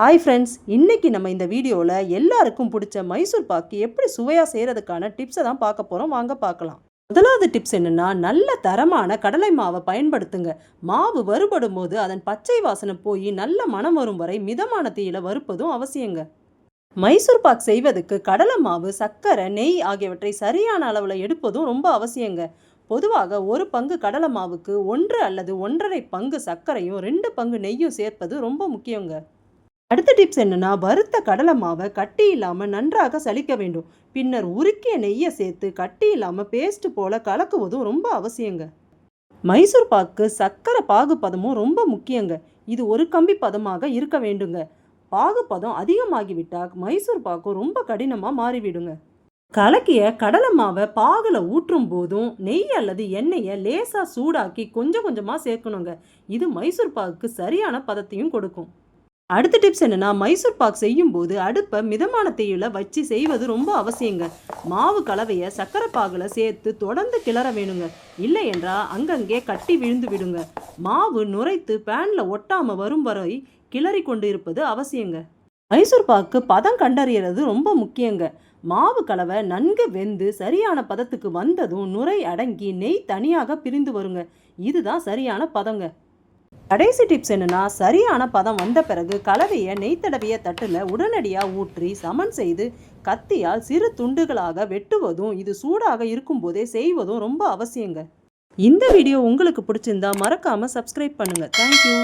Hi friends இன்றைக்கி நம்ம இந்த வீடியோவில் எல்லாருக்கும் பிடிச்ச மைசூர் பாக்கு எப்படி சுவையாக செய்கிறதுக்கான டிப்ஸை தான் பார்க்க போகிறோம் வாங்க பார்க்கலாம். முதலாவது டிப்ஸ் என்னன்னா நல்ல தரமான கடலை மாவை பயன்படுத்துங்க. மாவு வறுபடும் போது அதன் பச்சை வாசனை போய் நல்ல மனம் வரும் வரை மிதமான தீயில வறுப்பதும் அவசியங்க. மைசூர் பாக் செய்வதற்கு கடலை மாவு சர்க்கரை நெய் ஆகியவற்றை சரியான அளவில் எடுப்பதும் ரொம்ப அவசியங்க. பொதுவாக ஒரு பங்கு கடலை மாவுக்கு ஒன்று அல்லது ஒன்றரை பங்கு சர்க்கரையும் ரெண்டு பங்கு நெய்யும் சேர்ப்பது ரொம்ப முக்கியங்க. அடுத்த டிப்ஸ் என்னன்னா வறுத்த கடலை மாவை கட்டி இல்லாமல் நன்றாக சலிக்க வேண்டும். பின்னர் உருக்கிய நெய்யை சேர்த்து கட்டி இல்லாமல் பேஸ்ட் போல் கலக்குவதும் ரொம்ப அவசியங்க. மைசூர் பாக்கு சர்க்கரை பாகுபதமும் ரொம்ப முக்கியங்க. இது ஒரு கம்பி பதமாக இருக்க வேண்டுங்க. பாகுபதம் அதிகமாகிவிட்டால் மைசூர் பாக்கு ரொம்ப கடினமாக மாறிவிடுங்க. கலக்கிய கடலை மாவை பாகில் ஊற்றும் போதும் நெய் அல்லது எண்ணெயை லேசாக சூடாக்கி கொஞ்சம் கொஞ்சமாக சேர்க்கணுங்க. இது மைசூர் பாகுக்கு சரியான பதத்தையும் கொடுக்கும். அடுத்த டிப்ஸ் என்னென்னா மைசூர் பாக் செய்யும் போது அடுப்பை மிதமான தீயில வச்சு செய்வது ரொம்ப அவசியங்க. மாவு கலவையை சக்கரை பாகில் சேர்த்து தொடர்ந்து கிளற வேணுங்க. இல்லை என்றால் அங்கங்கே கட்டி விழுந்து விடுங்க. மாவு நுரைத்து பேனில் ஒட்டாமல் வரும் வரை கிளறி கொண்டு இருப்பது அவசியங்க. மைசூர் பாக்கு பதம் கண்டறியறது ரொம்ப முக்கியங்க. மாவு கலவை நன்கு வெந்து சரியான பதத்துக்கு வந்ததும் நுரை அடங்கி நெய் தனியாக பிரிந்து வருங்க. இதுதான் சரியான பதங்க. கடைசி டிப்ஸ் என்னென்னா சரியான பதம் வந்த பிறகு கலவையை நெய் தடவிய தட்டில் உடனடியாக ஊற்றி சமன் செய்து கத்தியால் சிறு துண்டுகளாக வெட்டுவதும் இது சூடாக இருக்கும்போதே செய்வதும் ரொம்ப அவசியங்க. இந்த வீடியோ உங்களுக்கு பிடிச்சிருந்தா மறக்காமல் சப்ஸ்கிரைப் பண்ணுங்க. தேங்க்யூ